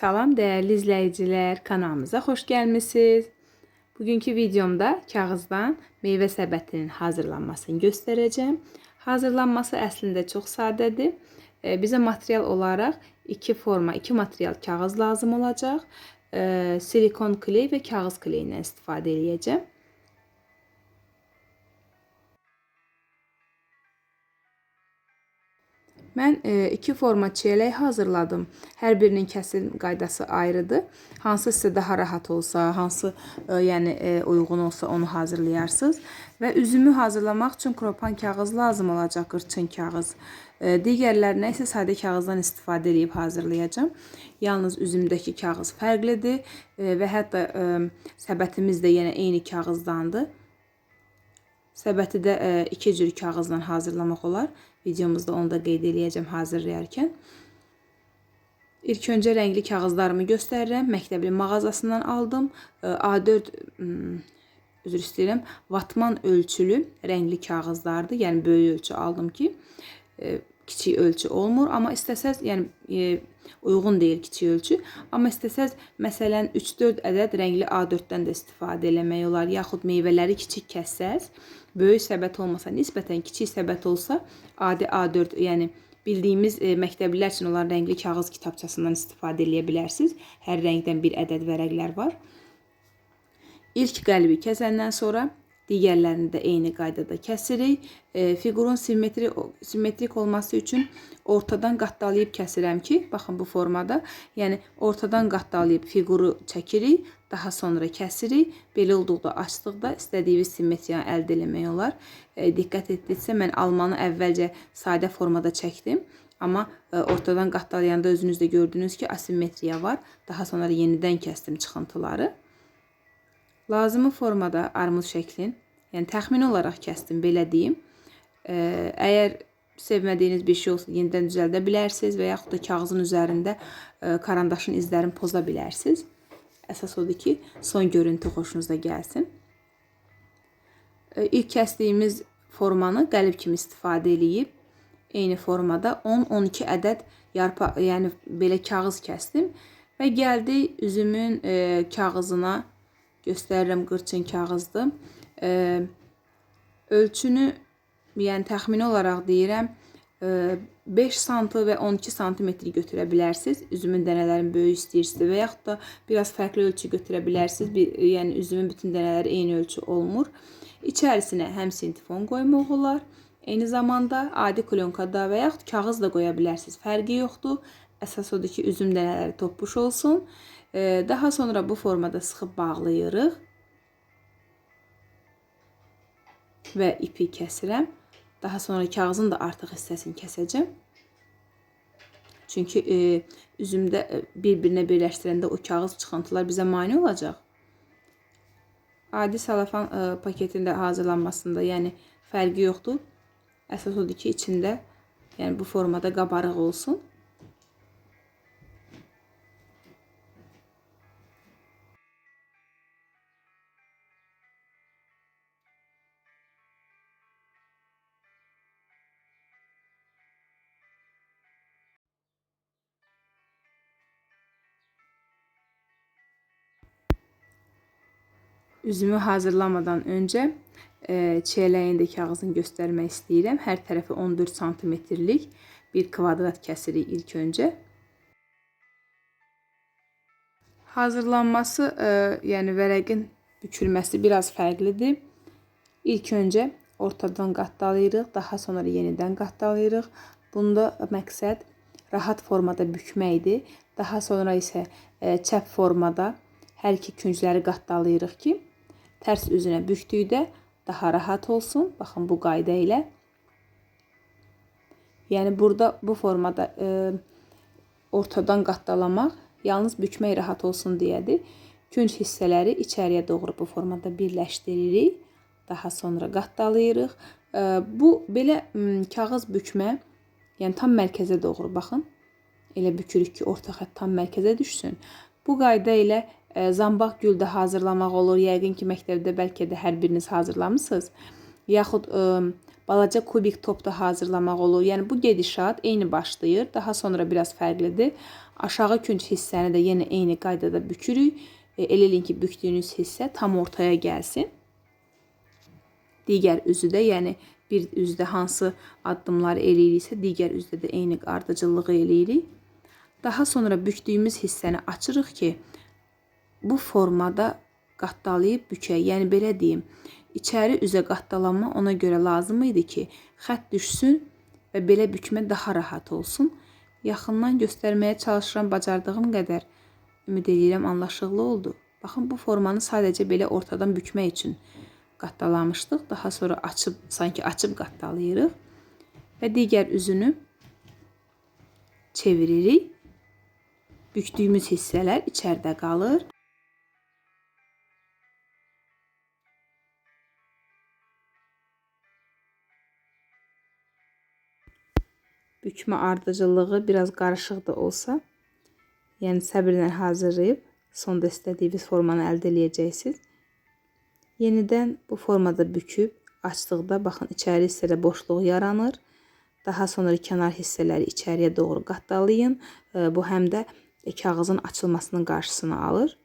Salam değerli izleyiciler, kanalımıza hoş gəlmisiniz. Bugünkü videomda kağızdan meyvə səbətinin hazırlanmasını göstereceğim. Hazırlanması əslində çox sadədir. E, Bizə material olaraq iki forma, iki material kağız lazım olacaq. E, Silikon kley və kağız kleyindən istifadə edəcəm. Mən e, iki forma çiyələk hazırladım. Hər birinin kəsim qaydası ayrıdır. Hansı sizə daha rahat olsa, hansı e, yəni e, uyğun olsa onu hazırlayarsınız. Və üzümü hazırlamaq üçün kropan kağız lazım olacaq, qırçın kağız. Digərlərinə isə sadə kağızdan istifadə edib hazırlayacağam. Yalnız üzümdəki kağız fərqlidir və hətta səbətimiz də yenə eyni kağızdandır. Səbəti də e, iki cür kağızla hazırlamaq olar. Videomuzda onu da qeyd eləyəcəm hazırlayarkən. İlk öncə rəngli kağızlarımı göstərirəm. Məktəbli mağazasından aldım. E, A4 hmm, üzr istəyirəm. Vatman ölçülü rəngli kağızlardır. Yəni böyük ölçü aldım ki, e, kiçik ölçü olmur, amma istəsəz, yəni uyğun deyil kiçik ölçü, amma istəsəz məsələn 3-4 ədəd rəngli A4-dən də istifadə eləmək olar, yaxud meyvələri kiçik kəssəz, böyük səbət olmasa, nisbətən kiçik səbət olsa, adi A4, yəni bildiyimiz e, məktəblilər üçün olan rəngli kağız kitabçasından istifadə edə bilərsiniz. Hər rəngdən bir ədəd vərəqlər var. İlk qəlbi kəsəndən sonra Digərlərini də eyni qaydada kəsirik. E, fiqurun simmetri, simmetrik olması üçün ortadan qatdalayıb kəsirəm ki, baxın bu formada, yəni ortadan qatdalayıb fiquru çəkirik, daha sonra kəsirik. Belə olduqda açdıqda istədiyiniz simmetriyanı əldə etmək olar. E, diqqət etdinizsə mən almanı əvvəlcə sadə formada çəkdim. Amma e, ortadan qatdalayanda özünüz də gördünüz ki, asimetriya var. Daha sonra yenidən kəsdim çıxıntıları. Lazımı formada armud şəklin, yəni təxmini olaraq kəsdim, belə deyim. Əgər sevmədiyiniz bir şey olsa yenidən düzəldə bilərsiniz və yaxud da kağızın üzərində karandaşın izlərini poza bilərsiniz. Əsas odur ki, son görüntü xoşunuza gəlsin. İlk kəsdiyimiz formanı qəlib kimi istifadə eləyib eyni formada 10-12 ədəd yarpa, yəni belə kağız kəsdim və gəldi üzümün e, kağızına göstərirəm qırçın kağızdır. E, ölçünü, yəni təxmini olaraq deyirəm, e, 5 sm və 12 sm götürə bilərsiniz. Üzümün dənələrini böyük istəyirsinizsə və yaxud da biraz fərqli ölçü götürə bilərsiniz. Bir, yəni üzümün bütün dənələri eyni ölçü olmur. İçərisinə həm sintifon qoymaq olar. Eyni zamanda adi klonkada və yaxud kağız da qoya bilərsiniz. Fərqi yoxdur. Əsas odur ki, üzüm dənələri toppuş olsun. Daha sonra bu formada sıxıb bağlayırıq. Və ipi kəsirəm. Daha sonra kağızın da artıq hissəsini kəsəcəm. Çünki e, üzümdə e, bir-birinə birləşdirəndə o kağız çıxıntılar bizə mane olacaq. Adi salafan e, paketində hazırlanmasında, yəni fərqi yoxdur. Əsas odur ki, içində yəni bu formada qabarıq olsun. Üzümü hazırlamadan önce e, çiyələyin də kağızını göstərmək istəyirəm. Hər tərəfi 14 santimetrlik bir kvadrat kəsirik ilk öncə. Hazırlanması, e, yəni vərəqin bükülməsi biraz fərqlidir. İlk öncə ortadan qatdalayırıq, daha sonra yenidən qatdalayırıq. Bunda məqsəd rahat formada bükməkdir. Daha sonra isə e, çəp formada hər iki küncləri qatdalayırıq ki, tərs üzünə bükdükdə daha rahat olsun. Baxın bu qayda ilə. Yəni burada bu formada e, ortadan qatlalamaq yalnız bükmək rahat olsun deyədir. Künc hissələri içəriyə doğru bu formada birləşdiririk. Daha sonra qatdalayırıq. E, bu belə kağız bükmə, yəni tam mərkəzə doğru baxın. Elə bükürük ki, orta xətt tam mərkəzə düşsün. Bu qayda ilə zambaq gül də hazırlamaq olur. Yəqin ki, məktəbdə bəlkə də hər biriniz hazırlamısınız. Yaxud ə, e, balaca kubik top da hazırlamaq olur. Yəni bu gedişat eyni başlayır. Daha sonra biraz fərqlidir. Aşağı künc hissəni də yenə eyni qaydada bükürük. E, elə eləyin ki, bükdüyünüz hissə tam ortaya gəlsin. Digər üzü də, yəni bir üzdə hansı addımları eləyiriksə, digər üzdə də eyni ardıcıllığı eləyirik. Daha sonra bükdüyümüz hissəni açırıq ki, bu formada qatdalayıb bükək. Yəni belə deyim, içəri üzə qatdalanma ona görə lazım idi ki, xətt düşsün və belə bükmə daha rahat olsun. Yaxından göstərməyə çalışıram bacardığım qədər. Ümid edirəm anlaşıqlı oldu. Baxın bu formanı sadəcə belə ortadan bükmək üçün qattalamışdıq. Daha sonra açıb sanki açıb qattalayırıq və digər üzünü çeviririk. Bükdüyümüz hissələr içəridə qalır. Bükmə ardıcıllığı biraz qarışıq da olsa, yəni səbirlə hazırlayıb sonda istədiyiniz formanı əldə edəcəksiniz. Yenidən bu formada büküb açdıqda baxın içəri hissədə boşluq yaranır. Daha sonra kənar hissələri içəriyə doğru qatdalayın. Bu həm də kağızın açılmasının qarşısını alır.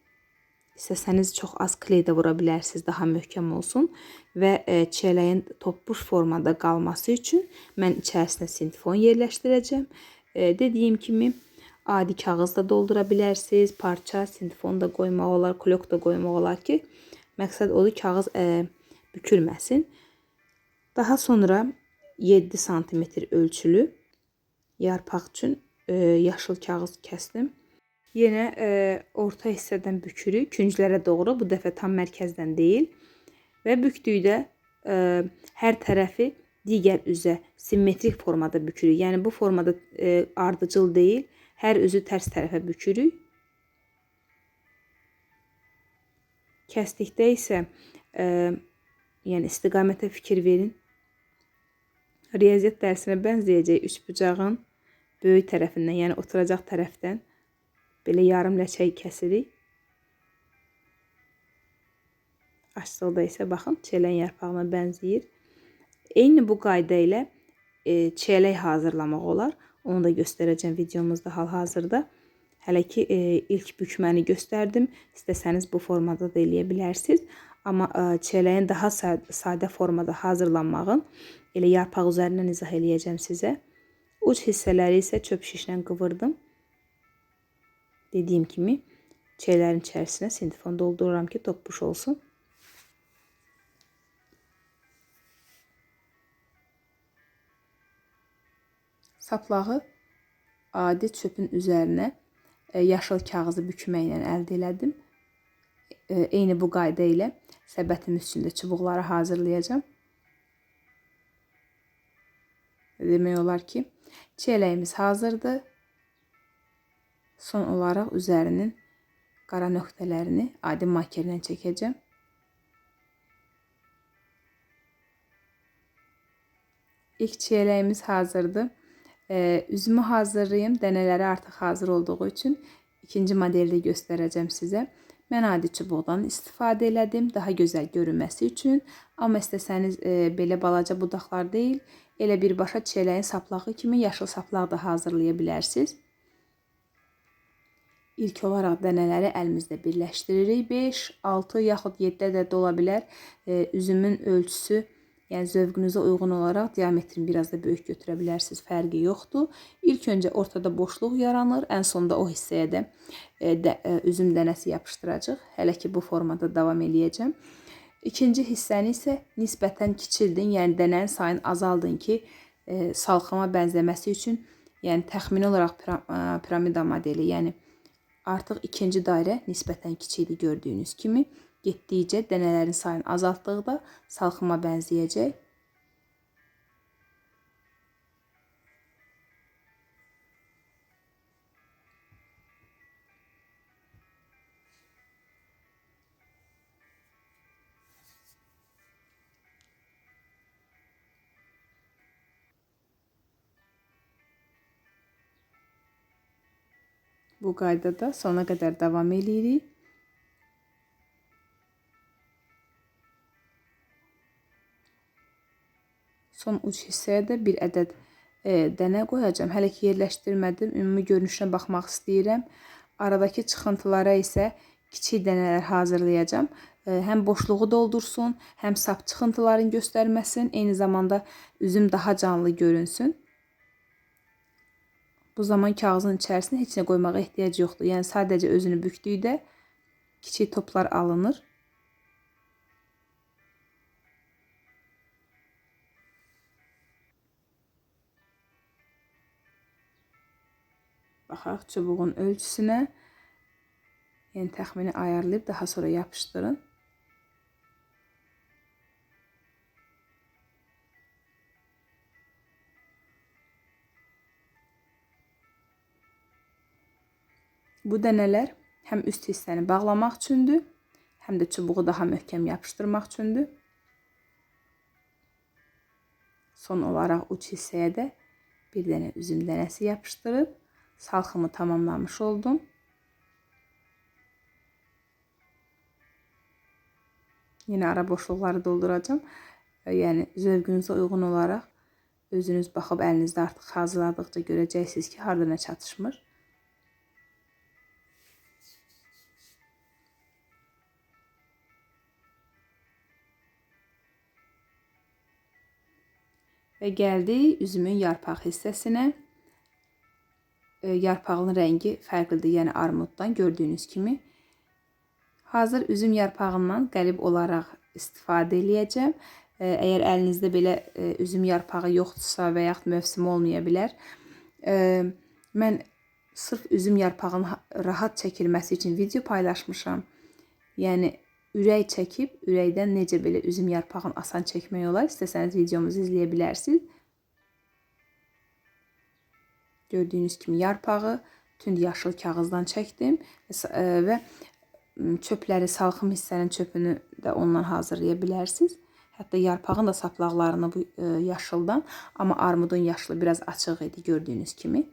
İstəsəniz çox az kley də vura bilərsiniz, daha möhkəm olsun və çiyələyin topbuş formada qalması üçün mən içərisinə sintifon yerləşdirəcəm. Dediyim kimi adi kağız da doldura bilərsiniz, parça, sintifon da qoymaq olar, klok da qoymaq olar ki, məqsəd odur kağız ə, bükülməsin. Daha sonra 7 sm ölçülü yarpaq üçün yaşıl kağız kəsdim. Yenə ə, orta hissədən bükürük künclərə doğru. Bu dəfə tam mərkəzdən deyil. Və bükdükdə ə, hər tərəfi digər üzə simmetrik formada bükürük. Yəni bu formada ə, ardıcıl deyil, Hər üzü tərs tərəfə bükürük. Kəsdikdə isə ə, yəni istiqamətə fikir verin. Riyaziyyat dərsinə bənzəyəcək üçbucağın böyük tərəfindən, yəni oturacaq tərəfdən belə yarım ləçək kəsirik. Açdıqda isə baxın, çiyələk yarpağına bənzəyir. Eyni bu qayda ilə e, çiyələk hazırlamaq olar. Onu da göstereceğim videomuzda hal-hazırda. Hələ ki e, ilk bükməni gösterdim. İstəsəniz bu formada da eləyə bilərsiniz. Amma e, çələyin daha sadə formada hazırlanmağın elə yarpaq üzərindən izah eləyəcəm sizə. Uc hissələri isə çöp şişlə qıvırdım. Dediyim kimi çələrin içərisinə sintifon doldururam ki, toppuş olsun. Saplağı adi çöpün üzərinə e, yaşıl kağızı bükməklə əldə elədim. E, eyni bu qayda ilə səbətim üstündə çubuqları hazırlayacağım. Demək olar ki, çiyələyimiz hazırdır. Son olaraq üzərinin qara nöqtələrini adi markerlə çəkəcəm. İlk çiyələyimiz hazırdır. Ee, üzümü hazırlayayım. Dənələri artıq hazır olduğu üçün ikinci modelde göstərəcəm sizə. Mən adi çubuqdan istifadə elədim, daha gözəl görünməsi üçün. Amma istəsəniz e, belə balaca budaqlar deyil, elə birbaşa çiyələyin saplağı kimi yaşıl saplaq da hazırlaya bilərsiniz. İlk olaraq dənələri əlimizdə birləşdiririk. 5, 6 yaxud 7 də ola bilər. E, üzümün ölçüsü Yəni zövqünüzə uyğun olaraq diametrini biraz da böyük götürə bilərsiniz. Fərqi yoxdur. İlk öncə ortada boşluq yaranır. Ən sonda o hissəyə də, e, də e, üzüm dənəsi yapışdıracaq. Hələ ki bu formada davam eləyəcəm. İkinci hissəni isə nisbətən kiçildin, yəni dənənin sayını azaldın ki, e, salxıma bənzəməsi üçün, yəni təxmini olaraq piramida modeli, yəni artıq ikinci dairə nisbətən kiçikdir gördüyünüz kimi. Getdikcə dənələrin sayını azaltdıqda salxıma bənzəyəcək. Bu qaydada sona qədər davam edirik. Son uç hissəyə də bir ədəd e, dənə qoyacağam. Hələ ki yerləşdirmədim. Ümumi görünüşünə baxmaq istəyirəm. Aradakı çıxıntılara isə kiçik dənələr hazırlayacağam. E, həm boşluğu doldursun, həm sap çıxıntıların göstərməsin, eyni zamanda üzüm daha canlı görünsün. Bu zaman kağızın içərisinə heç nə qoymağa ehtiyac yoxdur. Yəni sadəcə özünü bükdükdə kiçik toplar alınır. Baxaq çubuğun ölçüsünə. Yəni təxmini ayarlayıb daha sonra yapışdırın. Bu dənələr həm üst hissəni bağlamaq üçündür, həm də çubuğu daha möhkəm yapışdırmaq üçündür. Son olaraq uç hissəyə də bir dənə üzüm dənəsi yapışdırıb salxımı tamamlamış oldum. Yine ara boşluqları dolduracağım. Yəni zövqünüzə uyğun olaraq özünüz baxıb əlinizdə artıq hazırladıqca görəcəksiniz ki, harda nə çatışmır. Və gəldik üzümün yarpaq hissəsinə. E, yarpağının rəngi fərqlidir, yəni armuddan gördüyünüz kimi. Hazır üzüm yarpağından qəlib olaraq istifadə eləyəcəm. E, əgər əlinizdə belə e, üzüm yarpağı yoxdursa və yaxud mövsüm olmaya bilər. Mən sırf üzüm yarpağının rahat çəkilməsi üçün video paylaşmışam. Yəni ürək çəkib, ürəkdən necə belə üzüm yarpağını asan çəkmək olar. İstəsəniz videomuzu izləyə bilərsiniz. Gördüyünüz kimi yarpağı tünd yaşıl kağızdan çəkdim və çöpləri, salxım hissənin çöpünü də ondan hazırlaya bilərsiniz. Hətta yarpağın da saplaqlarını bu yaşıldan, amma armudun yaşlı biraz açıq idi gördüyünüz kimi.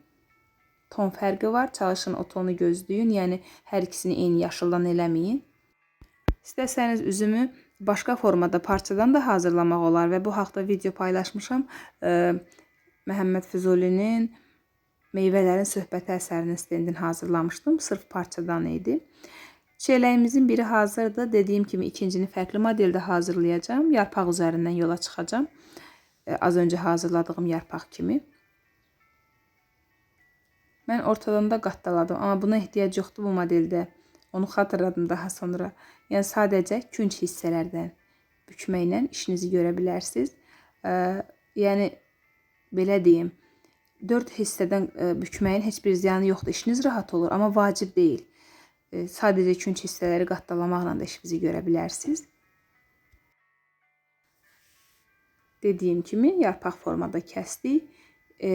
Ton fərqi var. Çalışın o tonu gözləyin. Yəni hər ikisini eyni yaşıldan eləməyin. İstəsəniz üzümü başqa formada parçadan da hazırlamaq olar və bu haqda video paylaşmışam. Məhəmməd Füzulinin Meyvələrin söhbəti əsərinin stendini hazırlamışdım. Sırf parçadan idi. Çiyələyimizin biri hazırdır. Dediyim kimi ikincini fərqli modeldə hazırlayacağım. Yarpaq üzərindən yola çıxacağım. E, az öncə hazırladığım yarpaq kimi. Mən ortadan da qattaladım, amma buna ehtiyac yoxdur bu modeldə. Onu xatırladım daha sonra. Yəni sadəcə künc hissələrdən bükməklə işinizi görə bilərsiniz. E, yəni belə deyim, 4 hissədən e, bükməyin heç bir ziyanı yoxdur. İşiniz rahat olur, amma vacib deyil. E, sadəcə künc hissələri qatdalamaqla da işinizi görə bilərsiniz. Dediyim kimi yarpaq formada kəsdik. E,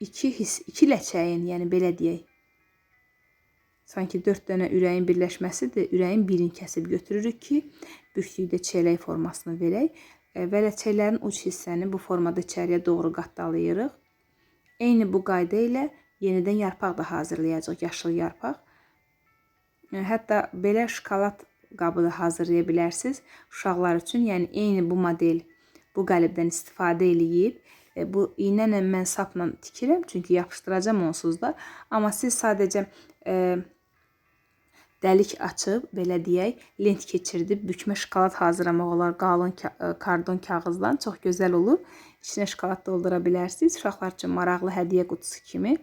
iki his, iki ləçəyin, yəni belə deyək, Sanki 4 dənə ürəyin birləşməsidir. Ürəyin birini kəsib götürürük ki, bükdükdə çeyrək formasını verək. E, və ləçəklərin uç hissəni bu formada içəriyə doğru qatdalayırıq. Eyni bu qayda ilə yenidən yarpaq da hazırlayacağıq, yaşıl yarpaq. E, hətta belə şokolad qabı da hazırlaya bilərsiniz uşaqlar üçün. Yəni eyni bu model, bu qəlibdən istifadə eləyib e, bu iynə ilə mən sapla tikirəm, çünki yapışdıracağam onsuz da. Amma siz sadəcə dəlik açıb, belə deyək, lent keçirdib bükmə şokolad hazırlamaq olar qalın e, kardon kağızdan. Çox gözəl olur. İçinə şokolad doldura bilərsiniz. Uşaqlar üçün maraqlı hədiyyə qutusu kimi.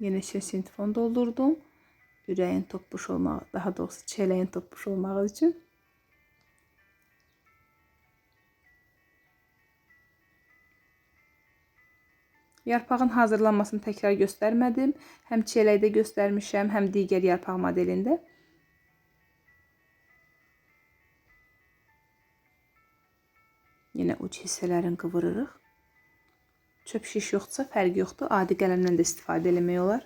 Yenə sintifon doldurdum. Ürəyin toppuş olmağı, daha doğrusu çələyin toppuş olmağı üçün. Yarpağın hazırlanmasını təkrar göstərmədim. Həm çiyələkdə göstərmişəm, həm digər yarpaq modelində. Yenə uc hissələrini qıvırırıq. Çöp şiş yoxdursa fərqi yoxdur. Adi qələmdən də istifadə eləmək olar.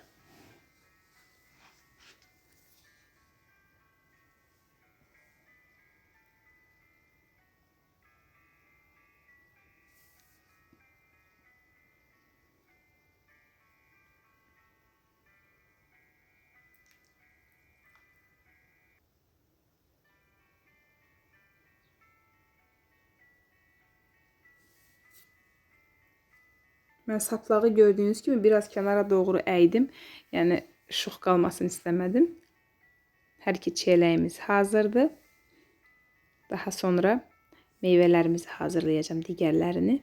Mən saplağı gördüyünüz kimi biraz kənara doğru əydim. Yəni şux qalmasını istəmədim. Hər iki çiyələyimiz hazırdır. Daha sonra meyvələrimizi hazırlayacağım digərlərini.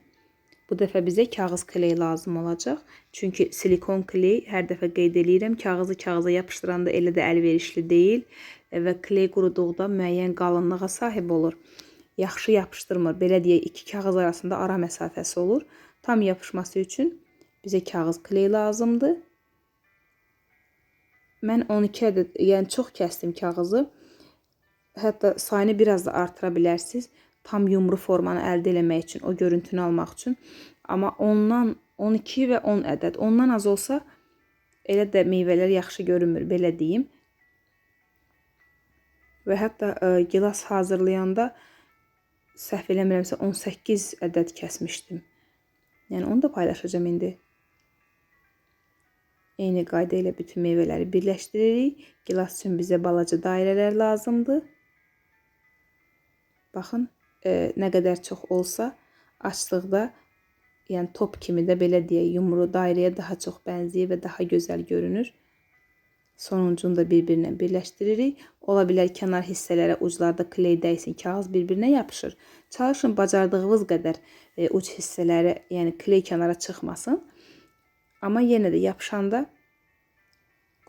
Bu dəfə bizə kağız kley lazım olacaq. Çünki silikon kley hər dəfə qeyd eləyirəm, kağızı kağıza yapışdıranda elə də əlverişli deyil və kley quruduqda müəyyən qalınlığa sahib olur. Yaxşı yapışdırmır. Belə deyək, iki kağız arasında ara məsafəsi olur. Tam yapışması üçün bizə kağız kley lazımdır. Mən 12 ədəd, yəni çox kəsdim kağızı. Hətta sayını biraz da artıra bilərsiniz. Tam yumru formanı əldə etmək üçün, o görüntünü almaq üçün. Amma ondan 12 və 10 ədəd. Ondan az olsa elə də meyvələr yaxşı görünmür, belə deyim. Və hətta ə, e, gilas hazırlayanda səhv eləmirəmsə 18 ədəd kəsmişdim. Yəni onu da paylaşacağım indi. Eyni qayda ilə bütün meyvələri birləşdiririk. Gilas üçün bizə balaca dairələr lazımdır. Baxın, e, nə qədər çox olsa, açdıqda, yəni top kimi də belə deyək, yumru dairəyə daha çox bənzəyir və daha gözəl görünür. Sonuncunu da bir-birinə birləşdiririk. Ola bilər kənar hissələrə uclarda kley dəysin, kağız bir-birinə yapışır. Çalışın bacardığınız qədər e, uc hissələri, yəni kley kənara çıxmasın. Amma yenə də yapışanda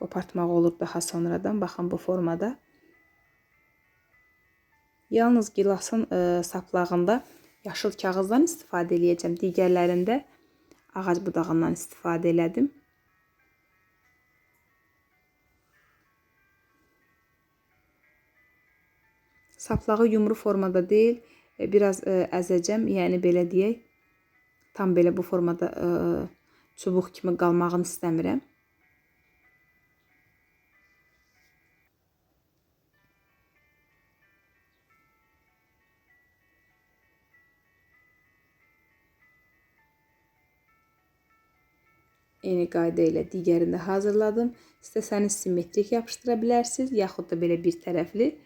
qopartmaq olur daha sonradan. Baxın bu formada. Yalnız gilasın e, saplağında yaşıl kağızdan istifadə eləyəcəm. Digərlərində ağac budağından istifadə elədim. Saplağı yumru formada deyil, e, biraz e, əzəcəm, yəni belə deyək. Tam belə bu formada ə, e, çubuq kimi qalmağını istəmirəm. Eyni qayda ilə digərini hazırladım. İstəsəniz simmetrik yapışdıra bilərsiniz, yaxud da belə bir tərəfli.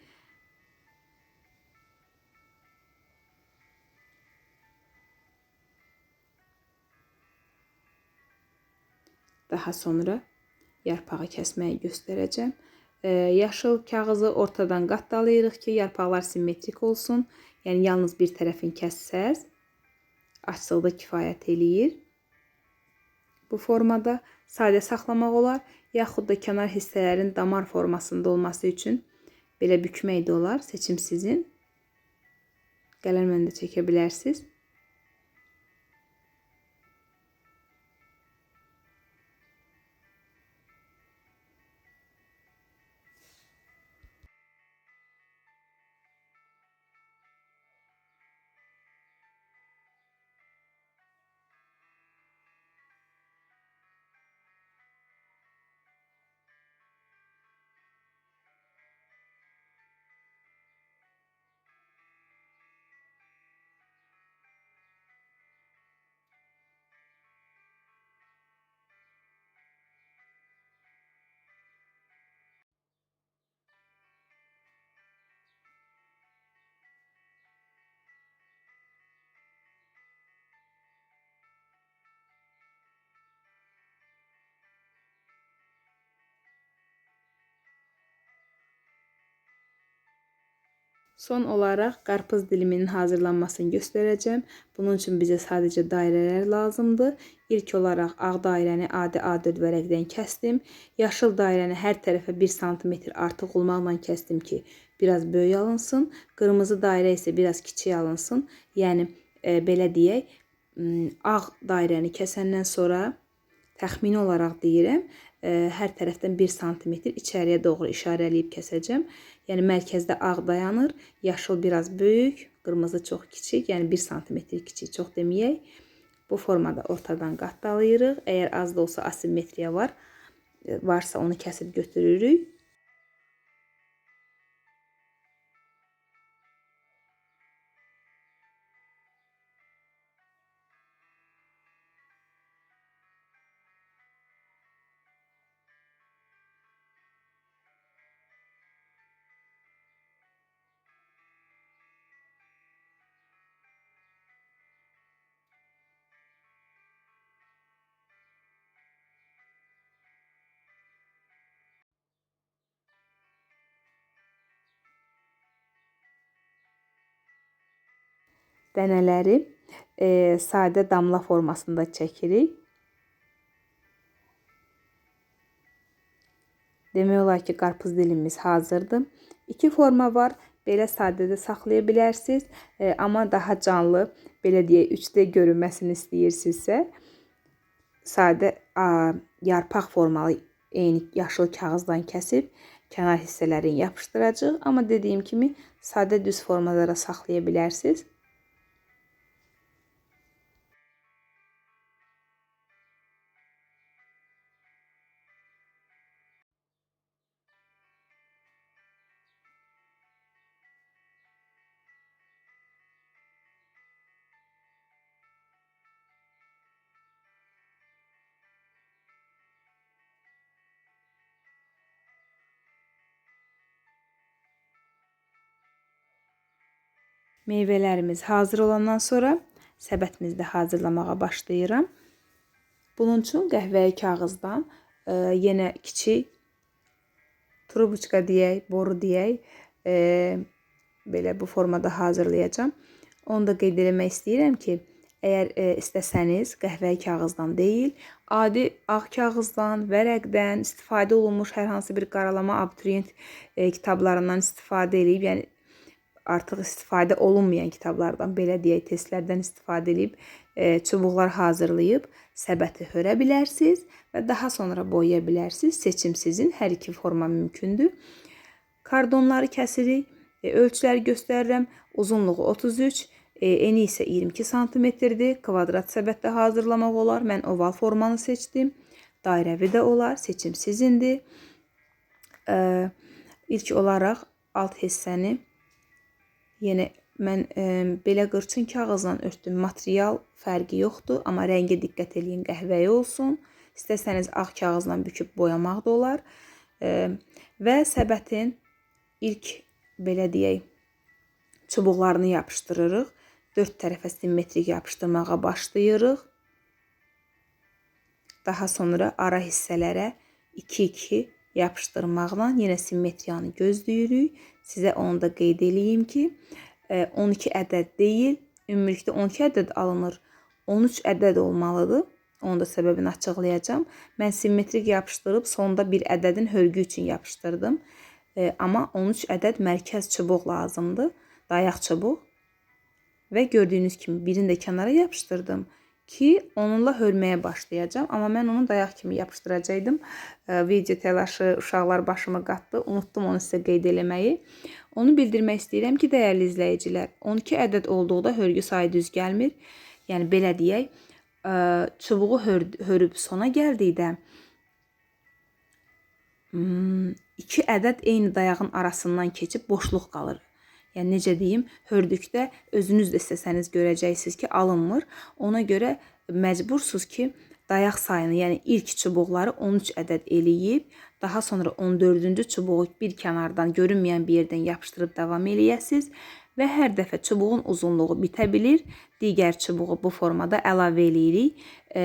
Daha sonra yarpağı kəsməyi göstərəcəm. Yaşıl kağızı ortadan qatdalayırıq ki, yarpaqlar simmetrik olsun. Yəni yalnız bir tərəfin kəssəz açıqda kifayət eləyir. Bu formada sadə saxlamaq olar, yaxud da kənar hissələrin damar formasında olması üçün belə bükmək də olar. Seçim sizin. Qələmlə də çəkə bilərsiniz. Son olaraq qarpız diliminin hazırlanmasını göstərəcəm. Bunun üçün bizə sadəcə dairələr lazımdır. İlk olaraq ağ dairəni adi A4 vərəqdən kəsdim. Yaşıl dairəni hər tərəfə 1 sm artıq olmaqla kəsdim ki, biraz böyük alınsın. Qırmızı dairə isə biraz kiçik alınsın. Yəni e, belə deyək, ağ dairəni kəsəndən sonra təxmini olaraq deyirəm, e, hər tərəfdən 1 sm içəriyə doğru işarələyib kəsəcəm. Yəni mərkəzdə ağ dayanır, yaşıl biraz böyük, qırmızı çox kiçik, yəni 1 sm kiçik, çox deməyək. Bu formada ortadan qatdalayırıq. Əgər az da olsa asimetriya var, varsa onu kəsib götürürük. Dənələri e, sadə damla formasında çəkirik. Demək olar ki, qarpız dilimiz hazırdır. İki forma var. Belə sadə də saxlaya bilərsiniz. E, amma daha canlı, belə deyək, 3D görünməsini istəyirsinizsə, sadə a, yarpaq formalı eyni yaşıl kağızdan kəsib kənar hissələrini yapışdıracağıq. Amma dediyim kimi sadə düz formada da saxlaya bilərsiniz. Meyvələrimiz hazır olandan sonra səbətimizi də hazırlamağa başlayıram. Bunun üçün qəhvəyi kağızdan e, yenə kiçik trubuçka deyək, boru deyək, e, belə bu formada hazırlayacağam. Onu da qeyd etmək istəyirəm ki, əgər e, istəsəniz qəhvəyi kağızdan deyil, adi ağ kağızdan, vərəqdən istifadə olunmuş hər hansı bir qaralama abituriyent e, kitablarından istifadə edib, yəni artıq istifadə olunmayan kitablardan, belə deyək, testlərdən istifadə edib e, çubuqlar hazırlayıb səbəti hörə bilərsiniz və daha sonra boyaya bilərsiniz. Seçim sizin. Hər iki forma mümkündür. Kardonları kəsirik. E, ölçüləri göstərirəm. Uzunluğu 33, e, eni isə 22 sm-dir. Kvadrat səbətdə hazırlamaq olar. Mən oval formanı seçdim. Dairəvi də olar. Seçim sizindir. E, ilk olaraq alt hissəni Yenə mən e, belə qırçın kağızla örtdüm. Material fərqi yoxdur, amma rəngə diqqət eləyin, qəhvəyi olsun. İstəsəniz ağ kağızla büküb boyamaq da olar. E, və səbətin ilk belə deyək çubuqlarını yapışdırırıq. 4 tərəfə simmetrik yapışdırmağa başlayırıq. Daha sonra ara hissələrə 2-2 yapışdırmaqla yenə simmetriyanı gözləyirik. Sizə onu da qeyd eləyim ki, 12 e, ədəd deyil, ümumilikdə 12 ədəd alınır. 13 ədəd olmalıdır. Onun da səbəbini açıqlayacağam. Mən simmetrik yapışdırıb sonda bir ədədin hörgü üçün yapışdırdım. E, amma 13 ədəd mərkəz çubuq lazımdır. Dayaq çubuq. Və gördüyünüz kimi birini də kənara yapışdırdım ki onunla hörməyə başlayacağım. Amma mən onu dayaq kimi yapışdıracaqdım. Video təlaşı, uşaqlar başıma qatdı. Unutdum onu sizə qeyd eləməyi. Onu bildirmək istəyirəm ki, dəyərli izləyicilər, 12 ədəd olduqda hörgü sayı düz gəlmir. Yəni belə deyək, çubuğu hör hörüb sona gəldikdə 2 hmm, ədəd eyni dayağın arasından keçib boşluq qalır. Yəni necə deyim, hördükdə özünüz də istəsəniz görəcəksiniz ki, alınmır. Ona görə məcbursunuz ki, dayaq sayını, yəni ilk çubuqları 13 ədəd eləyib, daha sonra 14-cü çubuğu bir kənardan görünməyən bir yerdən yapışdırıb davam eləyəsiniz və hər dəfə çubuğun uzunluğu bitə bilir. Digər çubuğu bu formada əlavə eləyirik. E,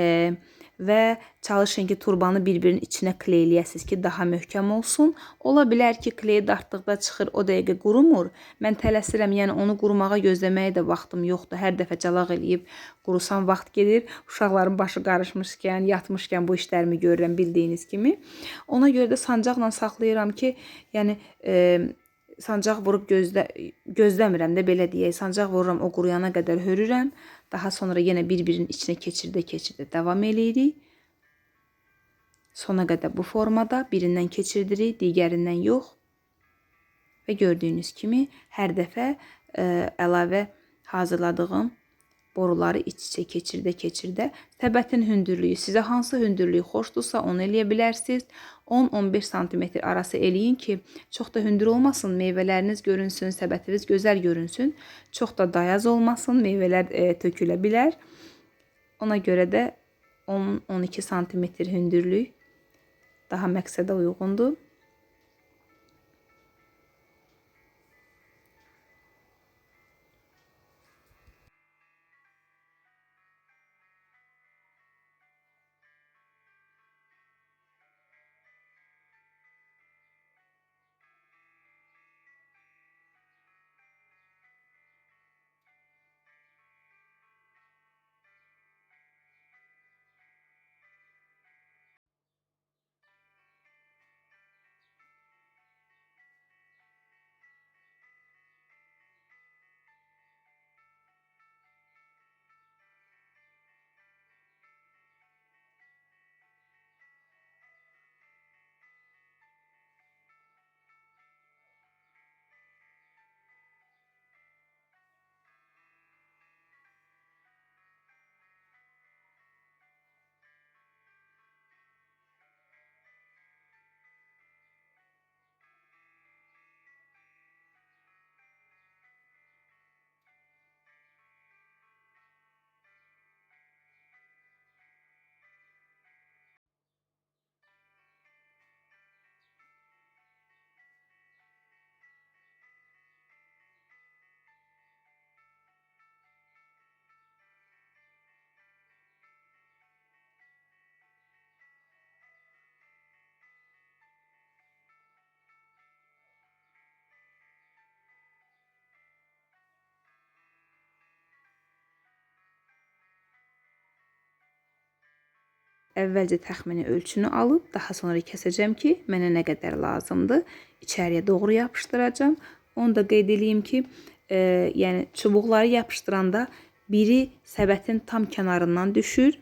və çalışın ki, turbanı bir-birinin içinə kleyləyəsiniz ki, daha möhkəm olsun. Ola bilər ki, kleyi dartdıqda çıxır, o dəqiqə qurumur. Mən tələsirəm, yəni onu qurumağa gözləməyə də vaxtım yoxdur. Hər dəfə calaq eləyib qurusam vaxt gedir. Uşaqların başı qarışmışkən, yatmışkən bu işlərimi görürəm bildiyiniz kimi. Ona görə də sancaqla saxlayıram ki, yəni e, sancaq vurub gözlə gözləmirəm də belə deyək. Sancaq vururam, o quruyana qədər hörürəm. Daha sonra yenə bir-birinin içinə keçirdə keçirdə davam eləyirik. Sona qədər bu formada birindən keçirdirik, digərindən yox. Və gördüyünüz kimi hər dəfə ə, e, əlavə hazırladığım boruları iç-içə keçirdə keçirdə səbətin hündürlüyü sizə hansı hündürlük xoşdursa onu eləyə bilərsiniz. 10-15 sm arası eləyin ki, çox da hündür olmasın, meyvələriniz görünsün, səbətiniz gözəl görünsün. Çox da dayaz olmasın, meyvələr e, tökülə bilər. Ona görə də 10-12 sm hündürlük daha məqsədə uyğundur. Əvvəlcə təxmini ölçünü alıb, daha sonra kəsəcəm ki, mənə nə qədər lazımdır. İçəriyə doğru yapışdıracağam. Onu da qeyd edeyim ki, e, yəni çubuqları yapışdıranda biri səbətin tam kənarından düşür.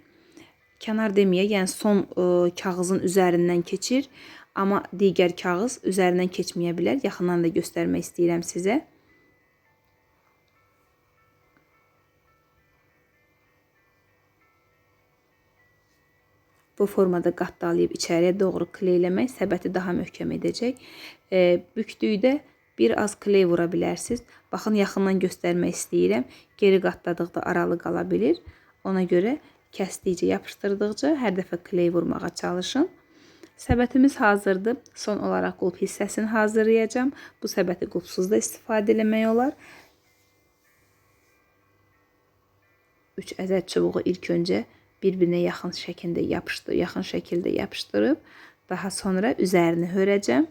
Kənar deməyə, yəni son e, kağızın üzərindən keçir. Amma digər kağız üzərindən keçməyə bilər. Yaxından da göstərmək istəyirəm sizə. Bu formada qatdalayıb içəriyə doğru kleyləmək səbəti daha möhkəm edəcək. E, bükdükdə bir az kley vura bilərsiniz. Baxın, yaxından göstərmək istəyirəm. Geri qatladıqda aralı qala bilir. Ona görə kəsdikcə, yapışdırdıqca hər dəfə kley vurmağa çalışın. Səbətimiz hazırdır. Son olaraq qulp hissəsini hazırlayacağım. Bu səbəti qulpsuz da istifadə eləmək olar. 3 ədəd çubuğu ilk öncə bir-birinə yaxın şəkildə yapışdır, yaxın şəkildə yapışdırıb daha sonra üzərini hörəcəm.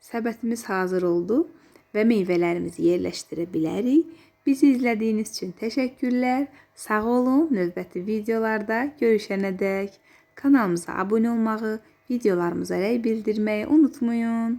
Səbətimiz hazır oldu və meyvələrimizi yerləşdirə bilərik. Bizi izlədiyiniz üçün təşəkkürlər. Sağ olun. Növbəti videolarda görüşənədək kanalımıza abunə olmağı, videolarımıza rəy bildirməyi unutmayın.